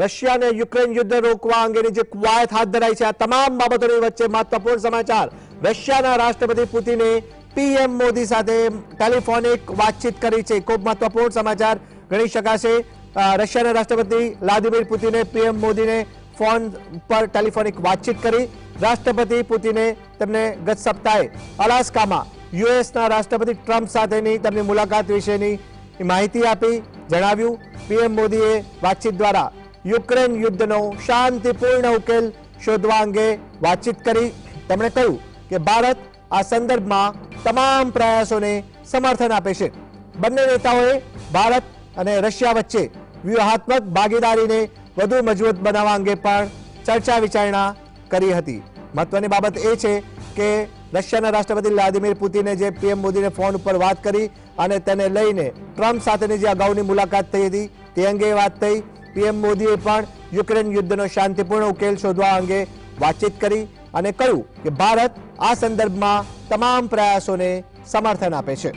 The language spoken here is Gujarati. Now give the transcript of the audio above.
रशिया ने यूक्रेन युद्ध रोकवा अंग्रेजी क्वयात हदराई छे तमाम બાબતો રે વચ્ચે મહત્વપૂર્ણ સમાચાર રશિયાના રાષ્ટ્રપતિ પુતિને પીએમ મોદી સાથે ટેલિફોનિક વાતચીત કરી છે કોબ મહત્વપૂર્ણ સમાચાર ગણી શકાય છે રશિયાના રાષ્ટ્રપતિ લાદીમિર પુતિને પીએમ મોદીને ફોન પર ટેલિફોનિક વાતચીત કરી રાષ્ટ્રપતિ પુતિને તેમણે गत સપ્તાહે अलास्कामा યુએસના રાષ્ટ્રપતિ ટ્રમ્પ સાથેની તેમની મુલાકાત વિશેની માહિતી આપી જણાવ્યું પીએમ મોદીએ વાતચીત દ્વારા यूक्रेन युद्ध नो शांतिपूर्ण उकेल शोधवांगे वाचित करी तमने कयु के भारत आ संदर्भ मा तमाम प्रयासोने समर्थन आपेशे बन्ने नेताओए भारत अने रशिया वच्चे विवाहात्मक भागीदारी ने વધુ મજબૂત બનાવા અંગે પર ચર્ચા ਵਿਚાઈણા કરી હતી મહત્વની બાબત એ છે કે રશિયાના રાષ્ટ્રપતિ વ્લાદિમીર પુતિને જે પીએમ મોદીને ફોન પર વાત કરી અને તેને લઈને ટ્રમ્પ સાથેની જે આગોની મુલાકાત થઈ હતી તે અંગે વાત થઈ પીએમ મોદીએ પણ યુક્રેન યુદ્ધનો શાંતિપૂર્ણ ઉકેલ શોધવા અંગે વાતચીત કરી અને કહ્યું કે ભારત આ સંદર્ભમાં તમામ પ્રયાસોને સમર્થન આપે છે